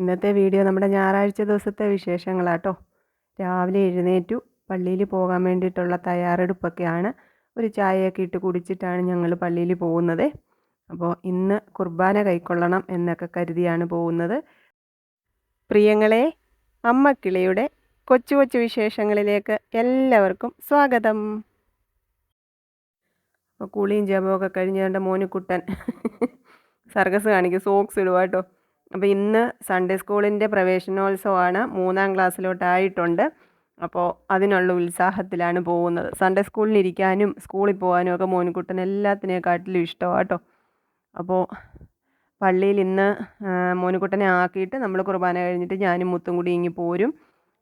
ഇന്നത്തെ വീഡിയോ നമ്മുടെ ഞായറാഴ്ച ദിവസത്തെ വിശേഷങ്ങളാട്ടോ. രാവിലെ എഴുന്നേറ്റു പള്ളിയിൽ പോകാൻ വേണ്ടിയിട്ടുള്ള തയ്യാറെടുപ്പൊക്കെയാണ്. ഒരു ചായയൊക്കെ ഇട്ട് കുടിച്ചിട്ടാണ് ഞങ്ങൾ പള്ളിയിൽ പോകുന്നത്. അപ്പോൾ ഇന്ന് കുർബാന കൈക്കൊള്ളണം എന്നൊക്കെ കരുതിയാണ് പോകുന്നത്. പ്രിയങ്ങളെ അമ്മക്കിളിയുടെ കൊച്ചു കൊച്ചു വിശേഷങ്ങളിലേക്ക് എല്ലാവർക്കും സ്വാഗതം. അപ്പോൾ കുളിയും ജപമൊക്കെ കഴിഞ്ഞ് എന്റെ മോനുക്കുട്ടൻ സർക്കസ് കാണിക്കും സോക്സ് ഇടുക കേട്ടോ അപ്പോൾ ഇന്ന് സൺഡേ സ്കൂളിന്റെ പ്രവേശനോത്സവമാണ് മൂന്നാം ക്ലാസ്സിലോട്ടായിട്ടുണ്ട്. അപ്പോൾ അതിനുള്ള ഉത്സാഹത്തിലാണ് പോകുന്നത്. സൺഡേ സ്കൂളിൽ ഇരിക്കാനും സ്കൂളിൽ പോകാനും ഒക്കെ മോനുക്കുട്ടൻ എല്ലാത്തിനെക്കാട്ടിലും ഇഷ്ടമാണ് കേട്ടോ അപ്പോൾ പള്ളിയിൽ ഇന്ന് മോനുക്കുട്ടനെ ആക്കിയിട്ട് നമ്മൾ കുർബാന കഴിഞ്ഞിട്ട് ഞാനും മുത്തും കൂടി ഇങ്ങി പോരും.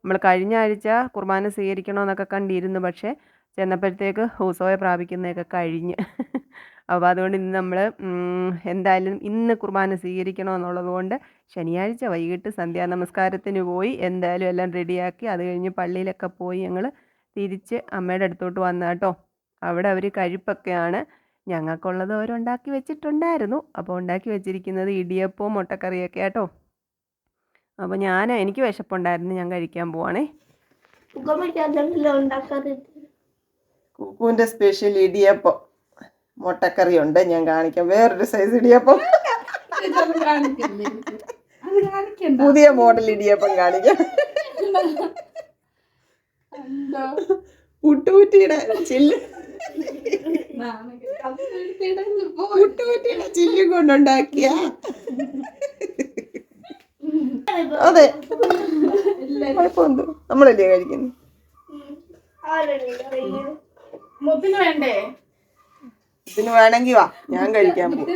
നമ്മൾ കഴിഞ്ഞ ആഴ്ച കുർബാന സ്വീകരിക്കണമെന്നൊക്കെ കണ്ടിരുന്നു പക്ഷേ ചെന്നപ്പോഴത്തേക്ക് ഹൂസോയെ പ്രാപിക്കുന്നതൊക്കെ കഴിഞ്ഞ്. അപ്പോൾ അതുകൊണ്ട് ഇന്ന് നമ്മൾ എന്തായാലും ഇന്ന് കുർബാന സ്വീകരിക്കണമെന്നുള്ളത് കൊണ്ട് ശനിയാഴ്ച വൈകിട്ട് സന്ധ്യാനമസ്കാരത്തിന് പോയി എന്തായാലും എല്ലാം റെഡിയാക്കി അത് കഴിഞ്ഞ് പള്ളിയിലൊക്കെ പോയി ഞങ്ങൾ തിരിച്ച് അമ്മയുടെ അടുത്തോട്ട് വന്ന കേട്ടോ. അവിടെ അവർ കഴിപ്പൊക്കെയാണ് ഞങ്ങൾക്കുള്ളത് അവരുണ്ടാക്കി വെച്ചിട്ടുണ്ടായിരുന്നു. അപ്പോൾ ഉണ്ടാക്കി വെച്ചിരിക്കുന്നത് ഇടിയപ്പവും മുട്ടക്കറിയൊക്കെ കേട്ടോ അപ്പോൾ ഞാൻ എനിക്ക് വിശപ്പുണ്ടായിരുന്നു ഞാൻ കഴിക്കാൻ പോവാണേ. കുക്കുവിന്റെ സ്പെഷ്യൽ ഇടിയപ്പം. മുട്ടക്കറി ഉണ്ട് ഞാൻ കാണിക്കാം. വേറൊരു സൈസ് ഇടിയപ്പം. പുതിയ മോഡൽ ഇടിയപ്പം കാണിക്കാം. പുട്ടുകുറ്റിയുടെ ചില്ല്. പുട്ടുകുറ്റിയുടെ ചില്ല് കൊണ്ടുണ്ടാക്കിയ. അതെ. കുഴപ്പമുണ്ട് നമ്മളല്ലേ കഴിക്കുന്നു വേണ്ടേ? ഇതിന് വേണമെങ്കിൽ വാ ഞാൻ കഴിക്കാൻ പോകും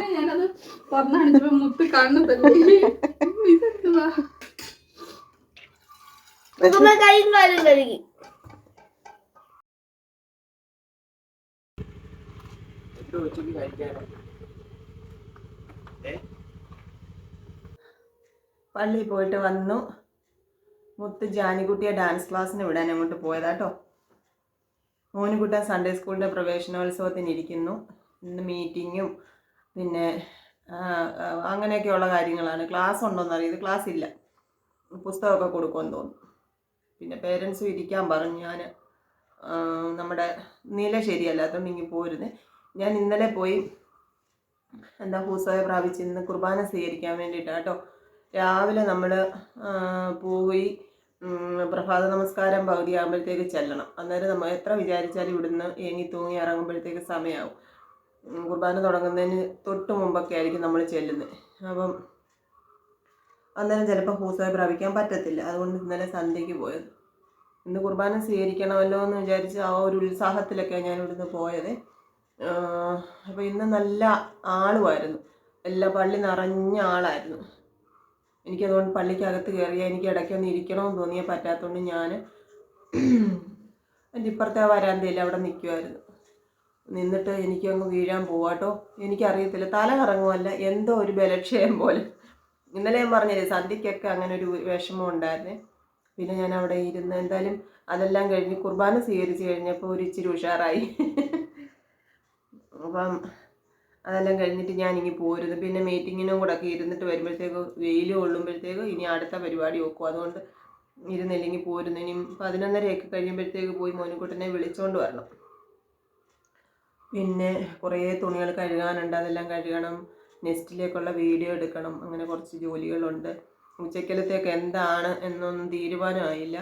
പള്ളിയിൽ പോയിട്ട് വന്നു. മുത്ത് ജാനിക്കുട്ടിയെ ഡാൻസ് ക്ലാസ്സിന് വിടാൻ അങ്ങോട്ട് പോയതാട്ടോ മോനുകുട്ടൻ സൺഡേ സ്കൂളിന്റെ പ്രവേശനോത്സവത്തിന് ഇരിക്കുന്നു. മീറ്റിങ്ങും പിന്നെ അങ്ങനെയൊക്കെയുള്ള കാര്യങ്ങളാണ്. ക്ലാസ് ഉണ്ടോയെന്ന് അറിയത് ക്ലാസ് ഇല്ല. പുസ്തകമൊക്കെ കൊടുക്കുമെന്ന് തോന്നുന്നു. പിന്നെ പേരൻസും ഇരിക്കാൻ പറഞ്ഞു. ഞാൻ നമ്മുടെ നില ശരിയല്ലാത്തതുകൊണ്ട് ഇങ്ങനെ പോരുന്നത് ഞാൻ ഇന്നലെ പോയി എന്താ ഹൂസോയെ പ്രാപിച്ച് ഇന്ന് കുർബാന സ്വീകരിക്കാൻ വേണ്ടിയിട്ടാണ് കേട്ടോ. രാവിലെ നമ്മൾ പോയി പ്രഭാത നമസ്കാരം പകുതിയാകുമ്പോഴത്തേക്ക് ചെല്ലണം. അന്നേരം നമ്മൾ എത്ര വിചാരിച്ചാലും ഇവിടുന്ന് ഏങ്ങി തൂങ്ങി ഇറങ്ങുമ്പോഴത്തേക്ക് സമയമാവും കുർബാന തുടങ്ങുന്നതിന് തൊട്ട് മുമ്പൊക്കെ ആയിരിക്കും നമ്മൾ ചെല്ലുന്നത്. അപ്പം അന്നേരം ചിലപ്പോൾ ഹൂസോയെ പ്രാപിക്കാൻ പറ്റത്തില്ല. അതുകൊണ്ട് ഇന്നലെ സന്ധ്യയ്ക്ക് പോയത്. ഇന്ന് കുർബാന സ്വീകരിക്കണമല്ലോ എന്ന് വിചാരിച്ച് ആ ഒരു ഉത്സാഹത്തിലൊക്കെ ഞാൻ ഇവിടുന്ന് പോയത്. അപ്പോൾ ഇന്ന് നല്ല ആളുമായിരുന്നു. എല്ലാ പള്ളി നിറഞ്ഞ ആളായിരുന്നു. എനിക്കതുകൊണ്ട് പള്ളിക്കകത്ത് കയറിയാൽ എനിക്ക് ഇടയ്ക്കൊന്ന് ഇരിക്കണമെന്ന് തോന്നിയാൽ പറ്റാത്തതുകൊണ്ട് ഞാൻ എന്റെ ഇപ്പുറത്തെ വരാന്തയിൽ അവിടെ നിൽക്കുമായിരുന്നു നിന്നിട്ട് എനിക്കങ്ങ് വീഴാൻ പോവാട്ടോ. എനിക്കറിയത്തില്ല. തല കറങ്ങുമല്ല. എന്തോ ഒരു ബലക്ഷയം പോലെ. ഇന്നലെ ഞാൻ പറഞ്ഞില്ലേ സന്ധ്യയ്ക്കൊക്കെ അങ്ങനെ ഒരു വിഷമം ഉണ്ടായിരുന്നേ. പിന്നെ ഞാൻ അവിടെ ഇരുന്ന് എന്തായാലും അതെല്ലാം കഴിഞ്ഞ് കുർബാന സ്വീകരിച്ച് കഴിഞ്ഞപ്പോൾ ഒരു ഇച്ചിരി ഉഷാറായി. അപ്പം അതെല്ലാം കഴിഞ്ഞിട്ട് ഞാൻ ഇനി പോരുന്നു. പിന്നെ മീറ്റിങ്ങിനും കൂടെ ഒക്കെ ഇരുന്നിട്ട് വരുമ്പോഴത്തേക്ക് വെയിൽ കൊള്ളുമ്പോഴത്തേക്ക് ഇനി അടുത്ത പരിപാടി വെക്കും. അതുകൊണ്ട് ഇരുന്നില്ലെങ്കിൽ പോരുന്നു. ഇനി പതിനൊന്നരയൊക്കെ കഴിയുമ്പോഴത്തേക്ക് പോയി മോനുകുട്ടനെ വിളിച്ചുകൊണ്ട് വരണം. പിന്നെ കുറേ തുണികൾ കഴുകാനുണ്ട് അതെല്ലാം കഴുകണം. നെക്സ്റ്റിലേക്കുള്ള വീഡിയോ എടുക്കണം. അങ്ങനെ കുറച്ച് ജോലികളുണ്ട്. ഉച്ചക്കലത്തേക്ക് എന്താണ് എന്നൊന്നും തീരുമാനമായില്ല.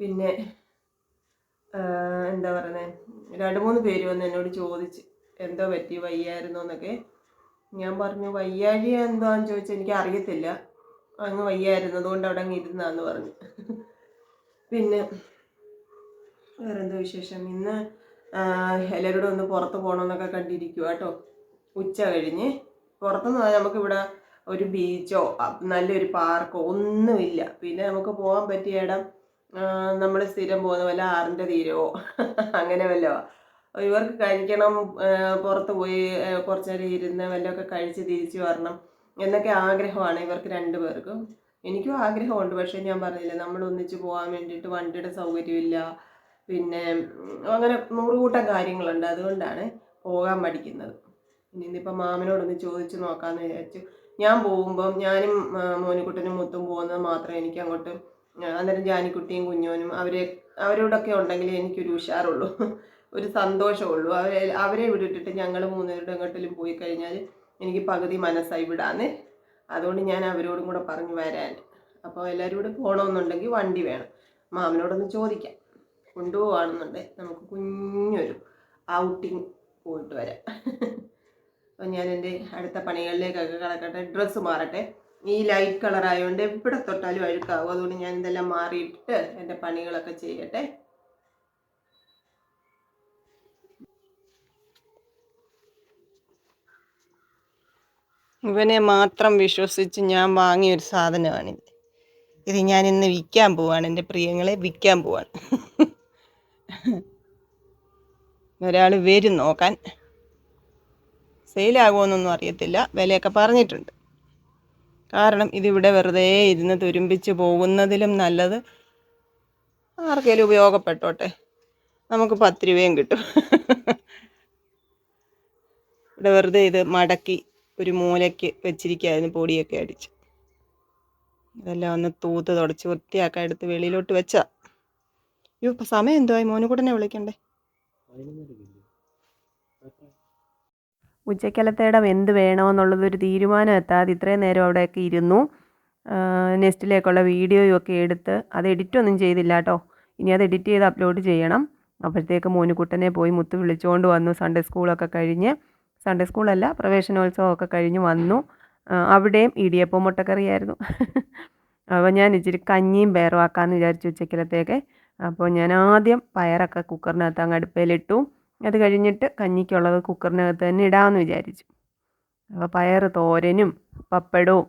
പിന്നെ എന്താ പറയുന്നത് രണ്ട് മൂന്ന് പേര് വന്ന് എന്നോട് ചോദിച്ച് എന്തോ പറ്റി? വയ്യായിരുന്നോ? എന്നൊക്കെ. ഞാൻ പറഞ്ഞു വയ്യാഴി എന്താന്ന് ചോദിച്ചാൽ എനിക്ക് അറിയത്തില്ല അങ്ങ് വയ്യായിരുന്നു അതുകൊണ്ട് അവിടെ അങ്ങ് ഇരുന്നാന്ന് പറഞ്ഞു. പിന്നെ വേറെന്തോ വിശേഷം? ഇന്ന് എല്ലാവരോടും ഒന്ന് പുറത്ത് പോകണമെന്നൊക്കെ കണ്ടിരിക്കുക കേട്ടോ. ഉച്ച കഴിഞ്ഞ്. പുറത്തുനിന്ന് പോയാൽ നമുക്കിവിടെ ഒരു ബീച്ചോ നല്ലൊരു പാർക്കോ ഒന്നുമില്ല. പിന്നെ നമുക്ക് പോകാൻ പറ്റിയ ഇടം നമ്മൾ സ്ഥിരം പോകുന്ന വല്ല ആറിന്റെ തീരമോ അങ്ങനെ വല്ലോ ഇവർക്ക് കഴിക്കണം പുറത്ത് പോയി കുറച്ച് നേരം ഇരുന്ന് വല്ലതൊക്കെ കഴിച്ച് തിരിച്ചു വരണം എന്നൊക്കെ ആഗ്രഹമാണ് ഇവർക്ക് രണ്ടുപേർക്കും എനിക്കും ആഗ്രഹമുണ്ട് പക്ഷേ ഞാൻ പറഞ്ഞില്ല നമ്മൾ ഒന്നിച്ച് പോകാൻ വേണ്ടിയിട്ട് വണ്ടിയുടെ സൗകര്യമില്ല. പിന്നെ അങ്ങനെ നൂറുകൂട്ടം കാര്യങ്ങളുണ്ട്. അതുകൊണ്ടാണ് പോകാൻ മടിക്കുന്നത്. ഇനി ഇന്നിപ്പോൾ മാമനോടൊന്ന് ചോദിച്ച് നോക്കാമെന്ന് വിചാരിച്ചു. ഞാൻ പോകുമ്പം ഞാനും മോനിക്കുട്ടനും മുത്തും പോകുന്നത് മാത്രമേ എനിക്ക് അങ്ങോട്ട് അന്നേരം ജാനിക്കുട്ടിയും കുഞ്ഞോനും അവരെ അവരോടൊക്കെ ഉണ്ടെങ്കിൽ എനിക്കൊരു ഉഷാറുള്ളൂ. ഒരു സന്തോഷമുള്ളൂ. അവരെ അവരെ വിട്ടിട്ട് ഞങ്ങൾ മൂന്നുപേരുടെ അങ്ങോട്ടിലും പോയി കഴിഞ്ഞാൽ എനിക്ക് പകുതി മനസ്സായി വിടാന്ന്. അതുകൊണ്ട് ഞാൻ അവരോടും കൂടെ പറഞ്ഞു വരാൻ. അപ്പോൾ എല്ലാവരും കൂടെ പോകണമെന്നുണ്ടെങ്കിൽ വണ്ടി വേണം. മാമനോടൊന്ന് ചോദിക്കാം. കൊണ്ടുപോവാണെന്നുണ്ടെങ്കിൽ നമുക്ക് കുഞ്ഞൊരു ഔട്ടിങ് പോയിട്ട് വരാം. അപ്പോൾ ഞാൻ എന്റെ അടുത്ത പണികളിലേക്കൊക്കെ കിടക്കട്ടെ ഡ്രസ്സ് മാറട്ടെ. ഈ ലൈറ്റ് കളർ ആയതുകൊണ്ട് എവിടെ തൊട്ടാലും അഴുക്കാവും. അതുകൊണ്ട് ഞാൻ ഇതെല്ലാം മാറിയിട്ട് എന്റെ പണികളൊക്കെ ചെയ്യട്ടെ. ഇവനെ മാത്രം വിശ്വസിച്ച് ഞാൻ വാങ്ങിയൊരു സാധനമാണിത്. ഇത് ഞാൻ ഇന്ന് വിൽക്കാൻ പോവാണ്. എന്റെ പ്രിയങ്ങളെ വിൽക്കാൻ പോവാണ്. ഒരാൾ വരും നോക്കാൻ. സെയിലാകുമെന്നൊന്നും അറിയത്തില്ല. വിലയൊക്കെ പറഞ്ഞിട്ടുണ്ട്. കാരണം ഇതിവിടെ വെറുതെ ഇരുന്ന് തുരുമ്പിച്ച് പോകുന്നതിലും നല്ലത് ആർക്കെങ്കിലും ഉപയോഗപ്പെട്ടോട്ടെ. നമുക്ക് പത്ത് രൂപയും കിട്ടും. ഇവിടെ വെറുതെ ഇത് മടക്കി ഒരു മൂലയ്ക്ക് വെച്ചിരിക്കുകയായിരുന്നു പൊടിയൊക്കെ അടിച്ച്. ഇതെല്ലാം ഒന്ന് തൂത്ത് തുടച്ച് വൃത്തിയാക്കാൻ എടുത്ത് വെളിയിലോട്ട് വെച്ചാ അയ്യോ ഇപ്പം സമയം എന്തുവായി മോനുകൂടനെ വിളിക്കണ്ടേ? ഉച്ചക്കലത്തേടം എന്ത് വേണമെന്നുള്ളതൊരു തീരുമാനം എത്താതെ ഇത്രയും നേരം അവിടെയൊക്കെ ഇരുന്നു. നെസ്റ്റിലേക്കുള്ള വീഡിയോയും ഒക്കെ എടുത്ത് അത് എഡിറ്റൊന്നും ചെയ്തില്ല കേട്ടോ. ഇനി അത് എഡിറ്റ് ചെയ്ത് അപ്ലോഡ് ചെയ്യണം. അപ്പോഴത്തേക്ക് മോനുകുട്ടനെ പോയി മുത്ത് വിളിച്ചുകൊണ്ട് വന്നു. സൺഡേ സ്കൂളൊക്കെ കഴിഞ്ഞ്. സൺഡേ സ്കൂളല്ല പ്രവേശനോത്സവമൊക്കെ കഴിഞ്ഞ് വന്നു. അവിടെയും ഇടിയപ്പം മുട്ടക്കറിയായിരുന്നു. അപ്പോൾ ഞാൻ ഇച്ചിരി കഞ്ഞിയും പയറും ആക്കാമെന്ന് വിചാരിച്ചു ഉച്ചക്കലത്തേക്ക്. അപ്പോൾ ഞാൻ ആദ്യം പയറൊക്കെ കുക്കറിനകത്ത് അങ്ങ് അടുപ്പയിലിട്ടു അത് കഴിഞ്ഞിട്ട് കഞ്ഞിക്കുള്ളത് കുക്കറിനകത്ത് തന്നെ ഇടാമെന്ന് വിചാരിച്ചു. അപ്പോൾ പയർ തോരനും പപ്പടവും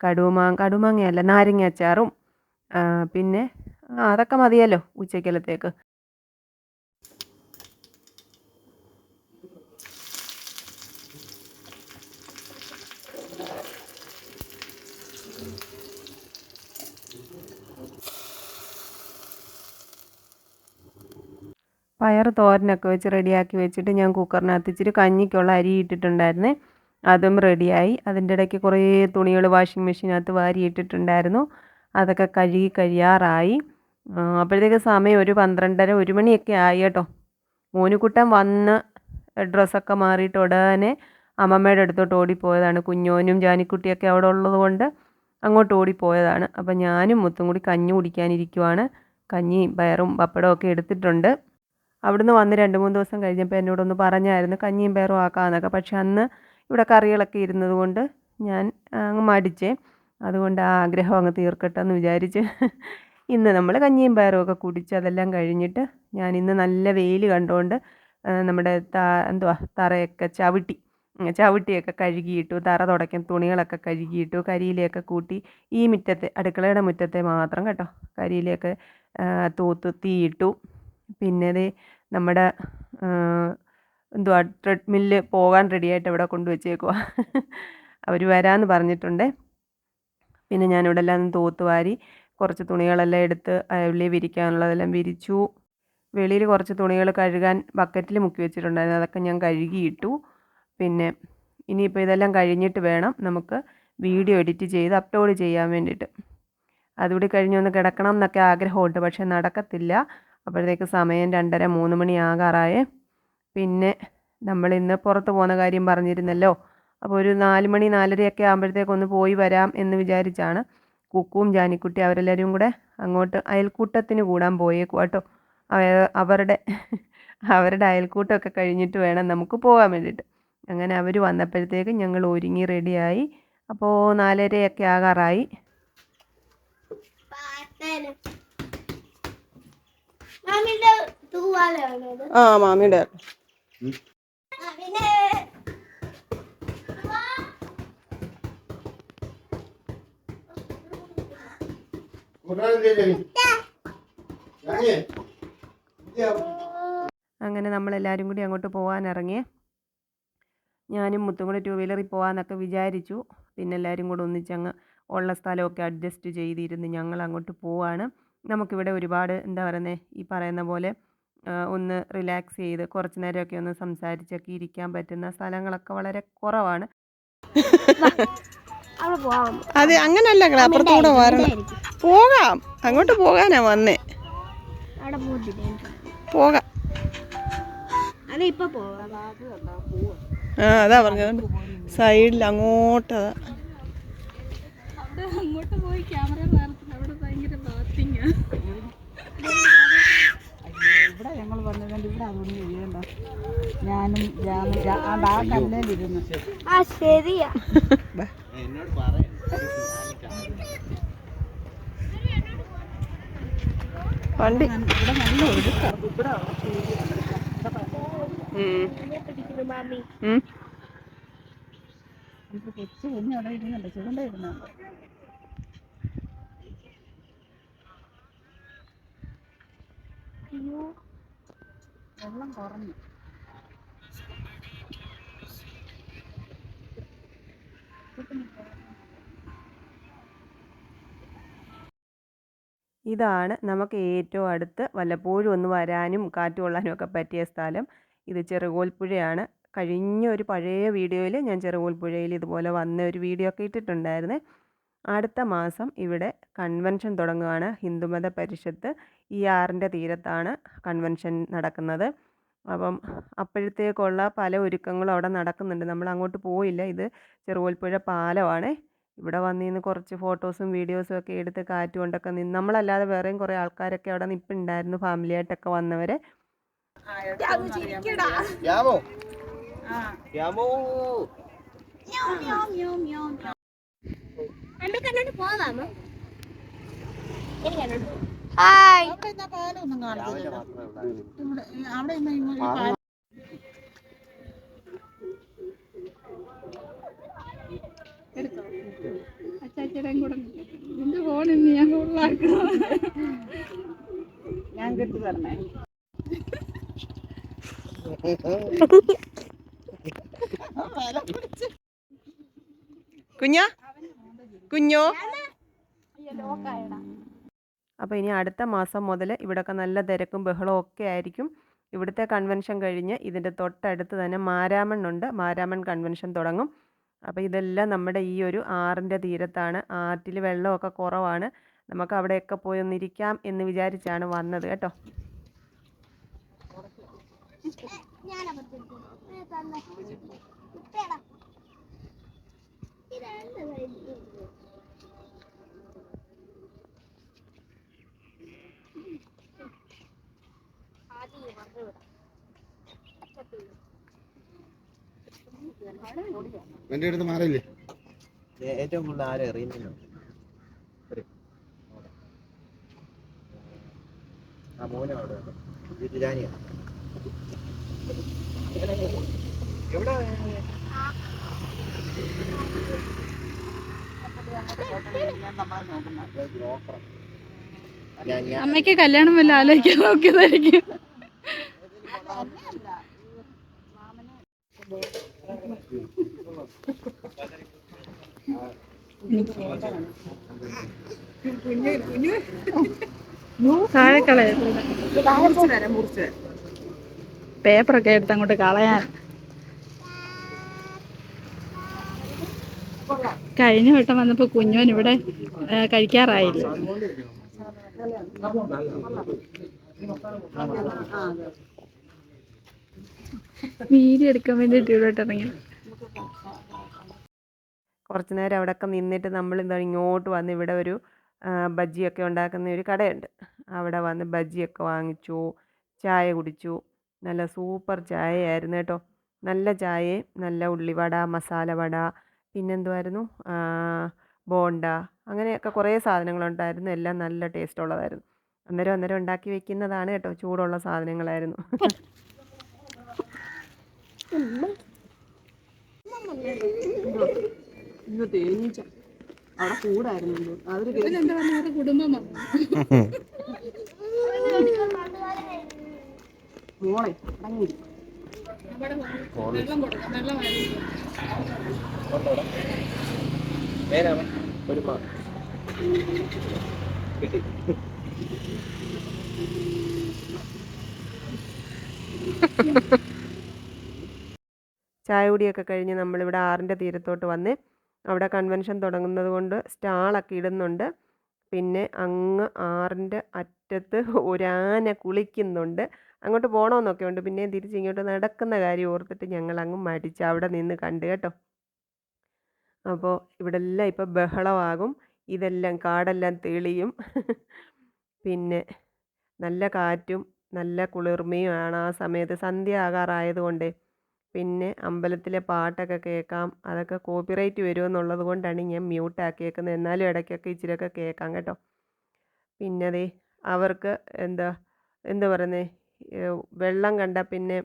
കടുമാങ്ങ കടുമാങ്ങയല്ല നാരങ്ങ അച്ചാറും പിന്നെ അതൊക്കെ മതിയല്ലോ ഉച്ചക്കലത്തേക്ക്. പയർ തോരനൊക്കെ വെച്ച് റെഡിയാക്കി വെച്ചിട്ട് ഞാൻ കുക്കറിനകത്ത് ഇച്ചിരി കഞ്ഞിക്കുള്ള അരി ഇട്ടിട്ടുണ്ടായിരുന്നേ. അതും റെഡിയായി. അതിന്റെ ഇടയ്ക്ക് കുറേ തുണികൾ വാഷിംഗ് മെഷീനകത്ത് വാരി ഇട്ടിട്ടുണ്ടായിരുന്നു. അതൊക്കെ കഴുകി കഴിയാറായി. അപ്പോഴത്തേക്ക് സമയം ഒരു പന്ത്രണ്ടര ഒരു മണിയൊക്കെ ആയി കേട്ടോ. മോനുകുട്ടൻ വന്ന് ഡ്രസ്സൊക്കെ മാറിയിട്ട് ഉടനെ അമ്മമ്മയുടെ അടുത്തോട്ട് ഓടിപ്പോയതാണ്. കുഞ്ഞോനും ജാനിക്കുട്ടിയൊക്കെ അവിടെ ഉള്ളത് കൊണ്ട് അങ്ങോട്ട് ഓടിപ്പോയതാണ്. അപ്പം ഞാനും മുത്തും കൂടി കഞ്ഞി കുടിക്കാനിരിക്കുവാണ്. കഞ്ഞിയും പയറും പപ്പടവും ഒക്കെ എടുത്തിട്ടുണ്ട്. അവിടുന്ന് വന്ന് രണ്ട് മൂന്ന് ദിവസം കഴിഞ്ഞപ്പോൾ എന്നോടൊന്ന് പറഞ്ഞായിരുന്നു കഞ്ഞിയും പേറും ആക്കാമെന്നൊക്കെ. പക്ഷെ അന്ന് ഇവിടെ കറികളൊക്കെ ഇരുന്നത് കൊണ്ട് ഞാൻ അങ്ങ് മടിച്ചേ. അതുകൊണ്ട് ആ ആഗ്രഹം അങ്ങ് തീർക്കട്ടെ എന്ന് വിചാരിച്ച് ഇന്ന് നമ്മൾ കഞ്ഞിയും പയറും ഒക്കെ കുടിച്ച് അതെല്ലാം കഴിഞ്ഞിട്ട് ഞാൻ ഇന്ന് നല്ല വെയിൽ കണ്ടുകൊണ്ട് നമ്മുടെ ത എന്തുവാ തറയൊക്കെ ചവിട്ടി ചവിട്ടിയൊക്കെ കഴുകിയിട്ടു തറ തുടയ്ക്കാൻ തുണികളൊക്കെ കഴുകിയിട്ടു കരിയിലയൊക്കെ കൂട്ടി ഈ മുറ്റത്തെ അടുക്കളയുടെ മുറ്റത്തെ മാത്രം കേട്ടോ കരിയിലയൊക്കെ തൂത്ത് തീയിട്ടു. പിന്നെ നമ്മുടെ എന്തുവാ ട്രെഡ്മില്ല് പോകാൻ റെഡിയായിട്ട് ഇവിടെ കൊണ്ടുവച്ചേക്കുക അവർ വരാമെന്ന് പറഞ്ഞിട്ടുണ്ട്. പിന്നെ ഞാനിവിടെ എല്ലാം ഒന്ന് തൂത്ത് വാരി കുറച്ച് തുണികളെല്ലാം എടുത്ത് ഉള്ളിൽ വിരിക്കാനുള്ളതെല്ലാം വിരിച്ചു. വെളിയിൽ കുറച്ച് തുണികൾ കഴുകാൻ ബക്കറ്റിൽ മുക്കി വെച്ചിട്ടുണ്ടായിരുന്നു. അതൊക്കെ ഞാൻ കഴുകിയിട്ടു. പിന്നെ ഇനിയിപ്പോൾ ഇതെല്ലാം കഴിഞ്ഞിട്ട് വേണം നമുക്ക് വീഡിയോ എഡിറ്റ് ചെയ്ത് അപ്ലോഡ് ചെയ്യാൻ വേണ്ടിയിട്ട്. അതുകൂടി കഴിഞ്ഞൊന്ന് കിടക്കണം എന്നൊക്കെ ആഗ്രഹമുണ്ട് പക്ഷേ നടക്കത്തില്ല. അപ്പോഴത്തേക്ക് സമയം രണ്ടര മൂന്ന് മണി ആകാറായ. പിന്നെ നമ്മൾ ഇന്ന് പുറത്ത് പോകുന്ന കാര്യം പറഞ്ഞിരുന്നല്ലോ. അപ്പോൾ ഒരു നാല് മണി നാലരയൊക്കെ ആകുമ്പോഴത്തേക്ക് ഒന്ന് പോയി വരാം എന്ന് വിചാരിച്ചാണ് കുക്കും ജാനിക്കുട്ടി അവരെല്ലാവരും കൂടെ അങ്ങോട്ട് അയൽക്കൂട്ടത്തിന് കൂടാൻ പോയേക്കും കേട്ടോ. അവ- അവരുടെ അവരുടെ അയൽക്കൂട്ടമൊക്കെ കഴിഞ്ഞിട്ട് വേണം നമുക്ക് പോകാൻ വേണ്ടിയിട്ട്. അങ്ങനെ അവർ വന്നപ്പോഴത്തേക്ക് ഞങ്ങൾ ഒരുങ്ങി റെഡിയായി. അപ്പോൾ നാലരയൊക്കെ ആകാറായി. ആ മാമിയുടെ. ആ, പിന്നെ അങ്ങനെ നമ്മളെല്ലാവരും കൂടി അങ്ങോട്ട് പോകാൻ ഇറങ്ങി ഞാനും മുത്തും കൂടി ടൂ വീലറിൽ പോകാമെന്നൊക്കെ വിചാരിച്ചു. പിന്നെ എല്ലാവരും കൂടെ ഒന്നിച്ചങ്ങ് ഉള്ള സ്ഥലമൊക്കെ അഡ്ജസ്റ്റ് ചെയ്തിരുന്ന് ഞങ്ങൾ അങ്ങോട്ട് പോവാണ്. നമുക്കിവിടെ ഒരുപാട് എന്താ പറയുന്നത് ഈ പറയുന്ന പോലെ ഒന്ന് റിലാക്സ് ചെയ്ത് കുറച്ച് നേരമൊക്കെ ഒന്ന് സംസാരിച്ചൊക്കെ ഇരിക്കാൻ പറ്റുന്ന സ്ഥലങ്ങളൊക്കെ വളരെ കുറവാണ്. അതെ പോവാം. അത് അങ്ങനല്ല കള അപ്പുറത്തൂടെ വരണം. പോകാം. അങ്ങോട്ട് പോകാനാ വന്നേ. പോകാം. അല്ല ഇപ്പൊ പോവാം. ആ അതാ പറഞ്ഞത്. സൈഡിൽ അങ്ങോട്ടതാ അങ്ങോട്ട് പോയി ക്യാമറ മാറത്തില്ല അവിടെ ഭയങ്കര ബാത്തിങ്ങാ ഇവിടെ ഞങ്ങൾ വന്നതുകൊണ്ട് ഇവിടെ അതൊന്നും ചെയ്യണ്ട. ഞാനും ആ കല്ലേലിരുന്നു ആ ശരിയാ. വണ്ടി. മാമി ഉം. നമുക്ക് കൊച്ചു കുഞ്ഞ് അവിടെ ഇരുന്നുണ്ട്. ചൂണ്ട ഇരുന്നുണ്ട്. അയ്യോ. വെള്ളം കുറഞ്ഞു. ഇതാണ് നമുക്ക് ഏറ്റവും അടുത്ത് വല്ലപ്പോഴും ഒന്ന് വരാനും കാറ്റ് കൊള്ളാനും ഒക്കെ പറ്റിയ സ്ഥലം. ഇത് ചെറുകോൽപ്പുഴയാണ്. കഴിഞ്ഞ ഒരു പഴയ വീഡിയോയിൽ ഞാൻ ചെറുകോൽപ്പുഴയിൽ ഇതുപോലെ വന്ന ഒരു വീഡിയോ ഒക്കെ ഇട്ടിട്ടുണ്ടായിരുന്നേ. അടുത്ത മാസം ഇവിടെ കൺവെൻഷൻ തുടങ്ങുകയാണ്. ഹിന്ദുമത പരിഷത്ത് ഈ ആറിന്റെ തീരത്താണ് കൺവെൻഷൻ നടക്കുന്നത്. അപ്പം അപ്പോഴത്തേക്കുള്ള പല ഒരുക്കങ്ങളും അവിടെ നടക്കുന്നുണ്ട്. നമ്മൾ അങ്ങോട്ട് പോയില്ല. ഇത് ചെറുകോൽപ്പുഴ പാലമാണ്. ഇവിടെ വന്നിന്ന് കുറച്ച് ഫോട്ടോസും വീഡിയോസും ഒക്കെ എടുത്ത് കാറ്റ് കൊണ്ടൊക്കെ നിന്ന് നമ്മളല്ലാതെ വേറെയും കുറേ ആൾക്കാരൊക്കെ അവിടെ നിൽപ്പുണ്ടായിരുന്നു ഫാമിലി ആയിട്ടൊക്കെ വന്നവരെ. യാമോ ഹായ്. കൂടെ നിന്റെ ഫോൺ ഇന്ന് ഞാൻ ഫുള്ളാക്കണം ഞാൻ കിട്ടി തരണേ. കുഞ്ഞാ? കുഞ്ഞോ? അപ്പോൾ ഇനി അടുത്ത മാസം മുതൽ ഇവിടെയൊക്കെ നല്ല തിരക്കും ബഹളവും ഒക്കെ ആയിരിക്കും. ഇവിടുത്തെ കൺവെൻഷൻ കഴിഞ്ഞ് ഇതിന്റെ തൊട്ടടുത്ത് തന്നെ മാരാമൺ ഉണ്ട്. മാരാമൺ കൺവെൻഷൻ തുടങ്ങും. അപ്പോൾ ഇതെല്ലാം നമ്മുടെ ഈ ഒരു ആറിന്റെ തീരത്താണ്. ആറ്റിൽ വെള്ളമൊക്കെ കുറവാണ്. നമുക്ക് അവിടെയൊക്കെ പോയി ഒന്നിരിക്കാം എന്ന് വിചാരിച്ചാണ് വന്നത് കേട്ടോ. ഞാൻ തന്നെ ഇപ്പേടാ ഇതാണ് വഴി. ആദ്യം ഈ വന്ന് വിടാം. എന്റെ അടുത്ത് മാറിയില്ലേ? ഏറ്റവും കൂടുതൽ ആരെ എറിയുന്നു ആ മോനെ അവിടെ. ഇത് എവിടെ? അമ്മയ്ക്ക് കല്യാണം വല്ല ആലോചിക്കാൻ നോക്കിയതായിരിക്കും. താഴെ കളയാ. പേപ്പറൊക്കെ എടുത്ത് അങ്ങോട്ട് കളയാൻ. കഴിഞ്ഞ വട്ടം വന്നപ്പോ കുഞ്ഞോൻ ഇവിടെ കഴിക്കാറായില്ല. വീഡിയോ എടുക്കാൻ വേണ്ടിട്ട് ഇവിടെ ഇറങ്ങി. കുറച്ച് നേരം അവിടെയൊക്കെ നിന്നിട്ട് നമ്മൾ എന്താ ഇങ്ങോട്ട് വന്ന് ഇവിടെ ഒരു ബജ്ജിയൊക്കെ ഉണ്ടാക്കുന്ന ഒരു കടയുണ്ട്. അവിടെ വന്ന് ബജ്ജിയൊക്കെ വാങ്ങിച്ചു ചായ കുടിച്ചു. നല്ല സൂപ്പർ ചായയായിരുന്നു കേട്ടോ. നല്ല ചായയും നല്ല ഉള്ളിവട മസാല വട പിന്നെന്തുമായിരുന്നു ബോണ്ട അങ്ങനെയൊക്കെ കുറേ സാധനങ്ങളുണ്ടായിരുന്നു. എല്ലാം നല്ല ടേസ്റ്റ് ഉള്ളതായിരുന്നു അന്നേരം അന്നേരം ഉണ്ടാക്കി വെക്കുന്നതാണ് കേട്ടോ ചൂടുള്ള സാധനങ്ങളായിരുന്നു. അവിടെ കൂടായിരുന്നു അതൊരു എന്താ പറഞ്ഞ കുടുംബം വന്നു. മോളെ അടങ്ങി ചായ കുടിയൊക്കെ കഴിഞ്ഞ് നമ്മളിവിടെ ആറിന്റെ തീരത്തോട്ട് വന്ന് അവിടെ കൺവെൻഷൻ തുടങ്ങുന്നത് കൊണ്ട് സ്റ്റാളൊക്കെ ഇടുന്നുണ്ട്. പിന്നെ അങ്ങ് ആറിന്റെ അറ്റത്ത് ഒരാന കുളിക്കുന്നുണ്ട്. അങ്ങോട്ട് പോകണമെന്നൊക്കെ ഉണ്ട്. പിന്നെ തിരിച്ച് ഇങ്ങോട്ട് നടക്കുന്ന കാര്യം ഓർത്തിട്ട് ഞങ്ങൾ അങ്ങ് മടിച്ച് അവിടെ നിന്ന് കണ്ട് കേട്ടോ. അപ്പോൾ ഇവിടെ എല്ലാം ഇപ്പോൾ ബഹളമാകും. ഇതെല്ലാം കാടെല്ലാം തെളിയും. പിന്നെ നല്ല കാറ്റും നല്ല കുളിർമയുമാണ് ആ സമയത്ത്. സന്ധ്യ ആകാറായതുകൊണ്ട് പിന്നെ അമ്പലത്തിലെ പാട്ടൊക്കെ കേൾക്കാം. അതൊക്കെ കോപ്പിറൈറ്റ് വരുമെന്നുള്ളത് കൊണ്ടാണ് ഞാൻ മ്യൂട്ടാക്കിയേക്കുന്നത് എന്നാലും ഇടയ്ക്കൊക്കെ ഇച്ചിരിയൊക്കെ കേൾക്കാം കേട്ടോ. പിന്നെ ദേ അവർക്ക് എന്താ എന്താ പറയുന്നത് വെള്ളം കണ്ട പിന്നെ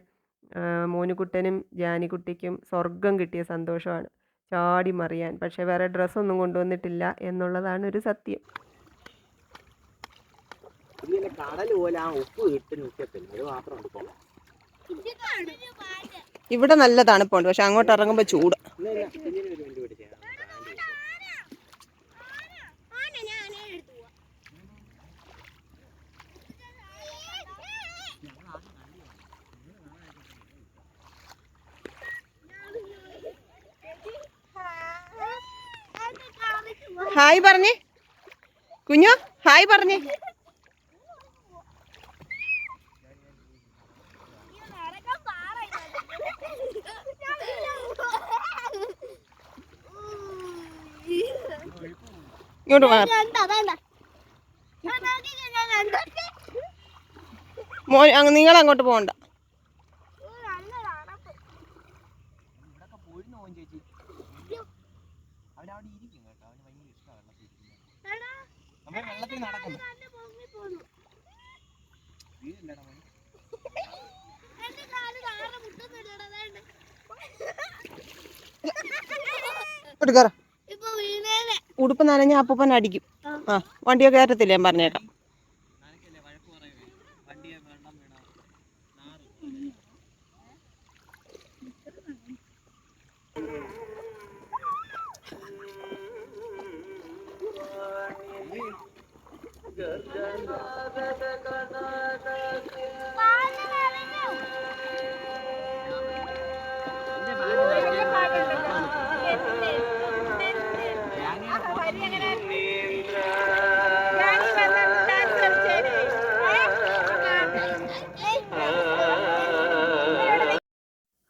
മോനുകുട്ടനും ജാനിക്കുട്ടിക്കും സ്വർഗം കിട്ടിയ സന്തോഷമാണ്. ചാടി മറിയാൻ. പക്ഷേ വേറെ ഡ്രസ്സൊന്നും കൊണ്ടുവന്നിട്ടില്ല എന്നുള്ളതാണ് ഒരു സത്യം. കടൽ പോലെ ആ ഉപ്പ് മാത്രം ഇവിടെ നല്ല തണുപ്പുണ്ട് പക്ഷെ അങ്ങോട്ട് ഇറങ്ങുമ്പോൾ ചൂട് ഇല്ല ഇല്ല കുഞ്ഞിന് ഒരു വണ്ടി പിടിച്ചേ ആന ഞാൻ ആനയെ എടുത്തു പോവാം ഹായ് പറഞ്ഞേ കുഞ്ഞു ഹായ് പറഞ്ഞേ ഇങ്ങോട്ട് മോൻ നിങ്ങൾ അങ്ങോട്ട് പോകണ്ട ഓ, നല്ല തണുപ്പ്. ഇവിടൊക്കെ പോയിരുന്നു പോകാൻ ചേച്ചി അവൻ അവിടെ ഇരിക്കും കേട്ടോ അവന് ഭയങ്കര ഇഷ്ടമാണ് വെള്ളത്തിൽ ഇരിക്കുന്നത് എടാ, നമ്മൾ വെള്ളത്തിൽ നടക്കുന്നു നല്ല പൊങ്ങി പോന്നു. വീടില്ലടാ മോനെ എന്റെ കാൽ താഴെ മുട്ടുന്നില്ലടാ, വേണ്ട. ഇങ്ങോട്ട് കയറാം വെള്ളത്തിൽ നടക്കുന്നു. ഉടുപ്പ് നനഞ്ഞ അപ്പൂപ്പൻ അടിക്കും. ആ. വണ്ടിയൊക്കെ ഏറ്റത്തില്ല ഞാൻ പറഞ്ഞേക്കാം നനക്കല്ലേ വഴക്ക് പറയുവേ വണ്ടിയെ വെള്ളം വീണ നാറ് കാൽ നനഞ്ഞു. ആ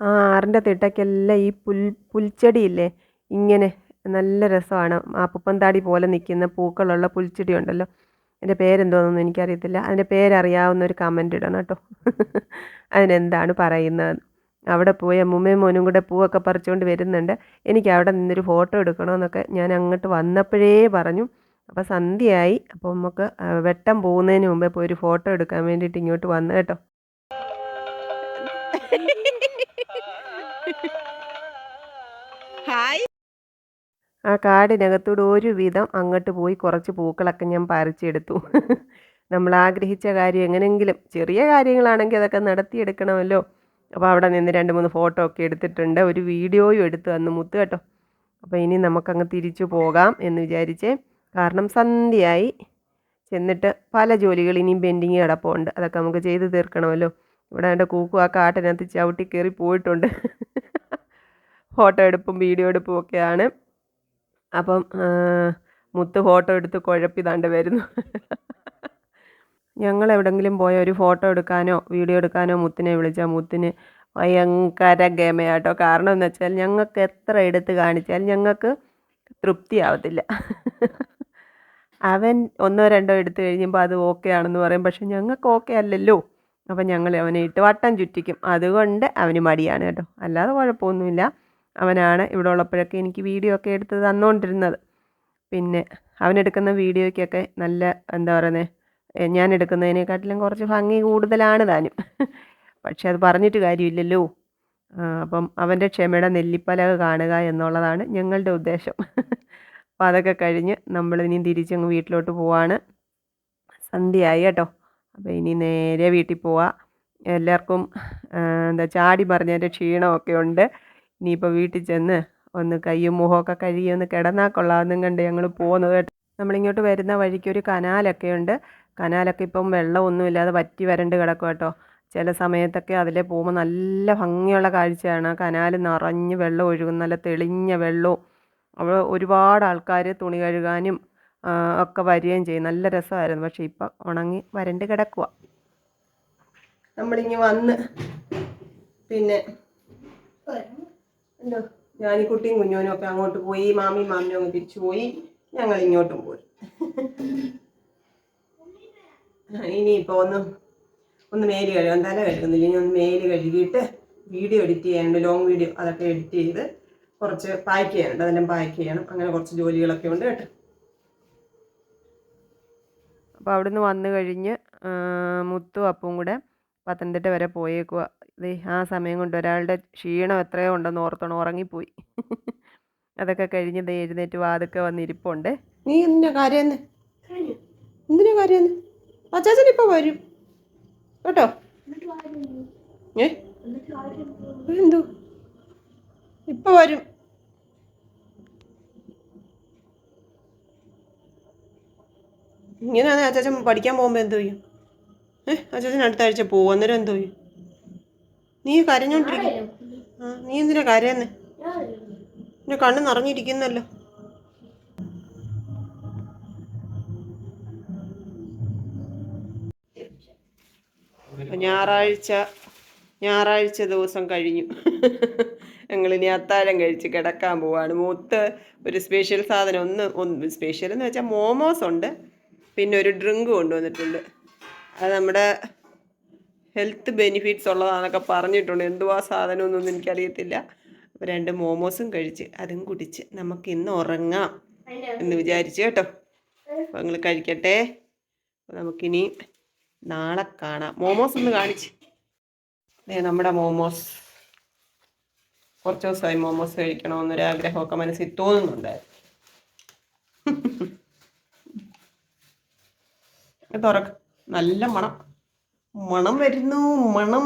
ആറിന്റെ തിട്ടയ്ക്കെല്ലാം ഈ പുൽ പുൽച്ചെടിയില്ലേ? ഇങ്ങനെ നല്ല രസമാണ്. ആ പുപ്പന്താടി പോലെ നിൽക്കുന്ന പൂക്കളുള്ള പുൽച്ചെടി ഉണ്ടല്ലോ അതിന്റെ പേരെന്തോന്നൊന്നും എനിക്കറിയത്തില്ല. അതിന്റെ പേരറിയാവുന്ന ഒരു കമന്റ് ഇടണം കേട്ടോ. അതിനെന്താണ് പറയുന്നത് അവിടെ പോയി അമ്മൂമ്മയും മോനും കൂടെ പൂവൊക്കെ പറിച്ചുകൊണ്ട് വരുന്നുണ്ട്. എനിക്ക് അവിടെ നിന്നൊരു ഫോട്ടോ എടുക്കണമെന്നൊക്കെ ഞാൻ അങ്ങോട്ട് വന്നപ്പോഴേ പറഞ്ഞു. അപ്പോൾ സന്ധ്യയായി. അപ്പോൾ നമുക്ക് വെട്ടം പോകുന്നതിന് മുമ്പേ പോയി ഒരു ഫോട്ടോ എടുക്കാൻ വേണ്ടിയിട്ട് ഇങ്ങോട്ട് വന്നു കേട്ടോ. ഹായ്. ആ കാടിനകത്തൂടെ ഒരുവിധം അങ്ങോട്ട് പോയി കുറച്ച് പൂക്കളൊക്കെ ഞാൻ പറിച്ചെടുത്തു. നമ്മൾ ആഗ്രഹിച്ച കാര്യം എങ്ങനെയെങ്കിലും ചെറിയ കാര്യങ്ങളാണെങ്കിൽ അതൊക്കെ നടത്തിയെടുക്കണമല്ലോ. അപ്പോൾ അവിടെ നിന്ന് രണ്ട് മൂന്ന് ഫോട്ടോ ഒക്കെ എടുത്തിട്ടുണ്ട്. ഒരു വീഡിയോയും എടുത്തു അന്ന് മുത്ത് കേട്ടോ. അപ്പോൾ ഇനി നമുക്കങ്ങ് തിരിച്ചു പോകാം എന്ന് വിചാരിച്ചേ. കാരണം സന്ധ്യയായി. ചെന്നിട്ട് പല ജോലികൾ ഇനിയും പെൻഡിങ് കിടപ്പുണ്ട്. അതൊക്കെ നമുക്ക് ചെയ്ത് തീർക്കണമല്ലോ. ഇവിടെ എന്റെ കൂക്കു ആ കാട്ടിനകത്ത് ചവിട്ടി കയറി പോയിട്ടുണ്ട്. ഫോട്ടോ എടുപ്പും വീഡിയോ എടുപ്പും ഒക്കെയാണ്. അപ്പം മുത്ത് ഫോട്ടോ എടുത്ത് കുഴപ്പിതാണ്ട് വരുന്നു. ഞങ്ങൾ എവിടെങ്കിലും പോയ ഒരു ഫോട്ടോ എടുക്കാനോ വീഡിയോ എടുക്കാനോ മുത്തിനെ വിളിച്ചാൽ മുത്തിന് ഭയങ്കര ഗമയാട്ടോ. കാരണം എന്ന് വെച്ചാൽ ഞങ്ങൾക്ക് എത്ര എടുത്ത് കാണിച്ചാൽ ഞങ്ങൾക്ക് തൃപ്തിയാവത്തില്ല അവൻ ഒന്നോ രണ്ടോ എടുത്തു കഴിയുമ്പോൾ അത് ഓക്കെ ആണെന്ന് പറയും. പക്ഷെ ഞങ്ങൾക്ക് ഓക്കെ അല്ലല്ലോ. അപ്പം ഞങ്ങൾ അവനെ ഇട്ട് വട്ടം ചുറ്റിക്കും. അതുകൊണ്ട് അവന് മടിയാണ് കേട്ടോ. അല്ലാതെ കുഴപ്പമൊന്നുമില്ല. അവനാണ് ഇവിടെ ഉള്ളപ്പോഴൊക്കെ എനിക്ക് വീഡിയോ ഒക്കെ എടുത്ത് തന്നുകൊണ്ടിരുന്നത് പിന്നെ അവനെടുക്കുന്ന വീഡിയോയ്ക്കൊക്കെ നല്ല എന്താ പറയുന്നത് ഞാൻ എടുക്കുന്നതിനെക്കാട്ടിലും കുറച്ച് ഭംഗി കൂടുതലാണ് താനും. പക്ഷെ അത് പറഞ്ഞിട്ട് കാര്യമില്ലല്ലോ. അപ്പം അവന്റെ ക്ഷമയുടെ നെല്ലിപ്പലക കാണുക എന്നുള്ളതാണ് ഞങ്ങളുടെ ഉദ്ദേശം. അപ്പം അതൊക്കെ കഴിഞ്ഞ് നമ്മൾ ഇനി തിരിച്ചങ്ങ് വീട്ടിലോട്ട് പോവാണ്. സന്ധ്യയായി കേട്ടോ. അപ്പോൾ ഇനി നേരെ വീട്ടിൽ പോവാം. എല്ലാവർക്കും എന്താ ചാടി പറഞ്ഞതിന്റെ ക്ഷീണമൊക്കെ ഉണ്ട്. ഇനിയിപ്പോൾ വീട്ടിൽ ചെന്ന് ഒന്ന് കയ്യും മുഖമൊക്കെ കഴുകി ഒന്ന് കിടന്നാൽ കൊള്ളാമെന്നും കണ്ട് ഞങ്ങൾ പോകുന്നത് കേട്ടോ നമ്മളിങ്ങോട്ട് വരുന്ന വഴിക്ക് ഒരു കനാലൊക്കെ ഉണ്ട്. കനാലൊക്കെ ഇപ്പം വെള്ളമൊന്നുമില്ലാതെ വറ്റി വരണ്ട് കിടക്കും കേട്ടോ. ചില സമയത്തൊക്കെ അതിലെ പോകുമ്പോൾ നല്ല ഭംഗിയുള്ള കാഴ്ചയാണ്. ആ കനാൽ നിറഞ്ഞ് വെള്ളം ഒഴുകും. നല്ല തെളിഞ്ഞ വെള്ളവും. അവിടെ ഒരുപാട് ആൾക്കാർ തുണി കഴുകാനും ഒക്കെ വരികയും ചെയ്യും. നല്ല രസമായിരുന്നു. പക്ഷേ ഇപ്പം ഉണങ്ങി വരണ്ട് കിടക്കുക നമ്മളിങ്ങി വന്ന് പിന്നെ എന്തോ? കുട്ടിയും കുഞ്ഞോനും ഒക്കെ അങ്ങോട്ട് പോയി മാമി മാമിയും അങ്ങ് തിരിച്ചു പോയി ഞങ്ങൾ ഇങ്ങോട്ടും പോയി ഇനിയിപ്പോൾ ഒന്ന് ഒന്ന് മേൽ കഴുകാൻ തല കഴുകുന്നില്ല. ഇനി ഒന്ന് മേൽ കഴുകിയിട്ട് വീഡിയോ എഡിറ്റ് ചെയ്യാനുണ്ട്. ലോങ് വീഡിയോ അതൊക്കെ എഡിറ്റ് ചെയ്ത് കുറച്ച് പാക്ക് ചെയ്യാനുണ്ട്. അതെല്ലാം പാക്ക് ചെയ്യണം. അങ്ങനെ കുറച്ച് ജോലികളൊക്കെ ഉണ്ട് കേട്ടോ. അപ്പോൾ അവിടുന്ന് വന്നു കഴിഞ്ഞ് മുത്തും അപ്പും കൂടെ പത്തനംതിട്ട വരെ പോയേക്കുക ദേ ആ സമയം കൊണ്ട് ഒരാളുടെ ക്ഷീണം എത്രയോ ഉണ്ടെന്ന് ഓർത്തോണം ഉറങ്ങിപ്പോയി. അതൊക്കെ കഴിഞ്ഞ് ദേ എഴുന്നേറ്റ് വാതൊക്കെ വന്നിരിപ്പുണ്ട്. നീ എന്തിനാ കാര്യം എന്തിനാ കാര്യം അച്ചാച്ചൻ ഇപ്പൊ വരും. കേട്ടോ? ഏ? എന്തോ? ഇപ്പൊ വരും. ഇങ്ങനെയാണ് അച്ചാച്ചൻ പഠിക്കാൻ പോകുമ്പോൾ എന്തോ ചെയ്യും? ഏഹ് അച്ചാച്ചൻ അടുത്ത ആഴ്ച പോകും. അന്നേരം എന്തോ ചെയ്യും? നീ കരഞ്ഞോണ്ടിരിക്കും. നീ എന്തിനാ കരയുന്നേ? എന്റെ കണ്ണ് നിറഞ്ഞിരിക്കുന്നല്ലോ. ഞായറാഴ്ച ഞായറാഴ്ച ദിവസം കഴിഞ്ഞു. ഞങ്ങൾ ഇനി അത്താഴം കഴിച്ച് കിടക്കാൻ പോവാണ്. മൂത്ത് ഒരു സ്പെഷ്യൽ സാധനം ഒന്ന് ഒന്ന് സ്പെഷ്യൽ എന്ന് വെച്ചാൽ മോമോസ് ഉണ്ട്. പിന്നെ ഒരു ഡ്രിങ്ക് കൊണ്ടുവന്നിട്ടുണ്ട്. അത് നമ്മുടെ ഹെൽത്ത് ബെനിഫിറ്റ്സ് ഉള്ളതാണെന്നൊക്കെ പറഞ്ഞിട്ടുണ്ട്. എന്തുവാ സാധനം ഒന്നും എനിക്കറിയത്തില്ല. അപ്പോൾ രണ്ട് മോമോസും കഴിച്ച് അതും കുടിച്ച് നമുക്ക് ഇന്ന് ഉറങ്ങാം എന്ന് വിചാരിച്ചു കേട്ടോ. അപ്പോൾ നിങ്ങൾ കഴിക്കട്ടെ. നമുക്കിനി നാളെ കാണാം. മോമോസ് ഒന്ന് കാണിച്ച്. ദേ നമ്മുടെ മോമോസ്. കുറച്ച് ദിവസമായി മോമോസ് കഴിക്കണമെന്നൊരു ആഗ്രഹമൊക്കെ മനസ്സിൽ തോന്നുന്നുണ്ടായിരുന്നു. തുറക്കാം നല്ല മണം. മണം വരുന്നു മണം.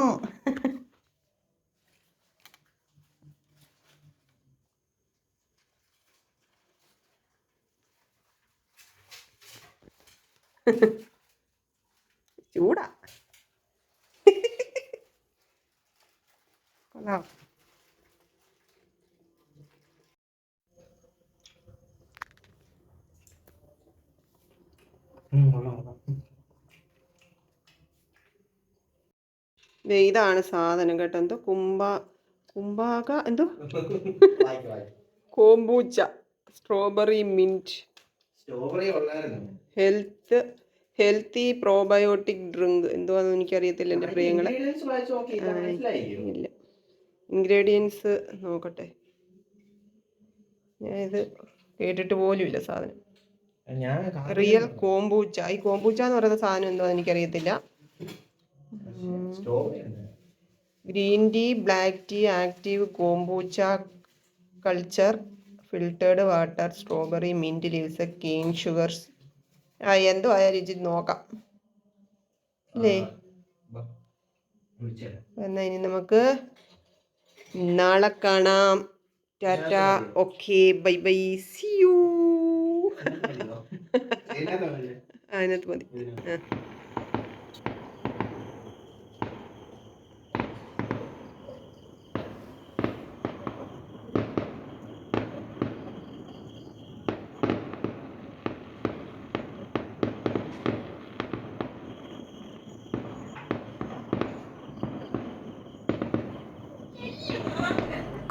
ചൂടാ. കൊള്ളാം. ദേ ഇതാണ് സാധനം കേട്ടോ. എന്തോ കുംഭ കുംഭാക എന്തോ? Kombucha strawberry mint strawberry health healthy probiotic drink എന്തുവാന്ന് എനിക്കറിയത്തില്ല എന്റെ പ്രിയങ്ങളെ. ഇല്ല. ഇൻഗ്രീഡിയൻസ് നോക്കട്ടെ. ഞാൻ ഇത് കേട്ടിട്ട് പോലും ഇല്ല സാധനം. റിയൽ കോമ്പൂച്ച ഈ കോമ്പൂച്ച എന്ന് പറയുന്ന സാധനം എന്തോ എനിക്കറിയത്തില്ല. Green tea black tea active kombucha culture filtered water strawberry mint leaves cane sugar ആ എന്തോ ആയാലും രുചി നോക്കാം. അല്ലേ എന്നാൽ ഇനി നമുക്ക് നാളെ കാണാം. Tata okay bye bye see you. അതിനകത്ത് മതി. ആ.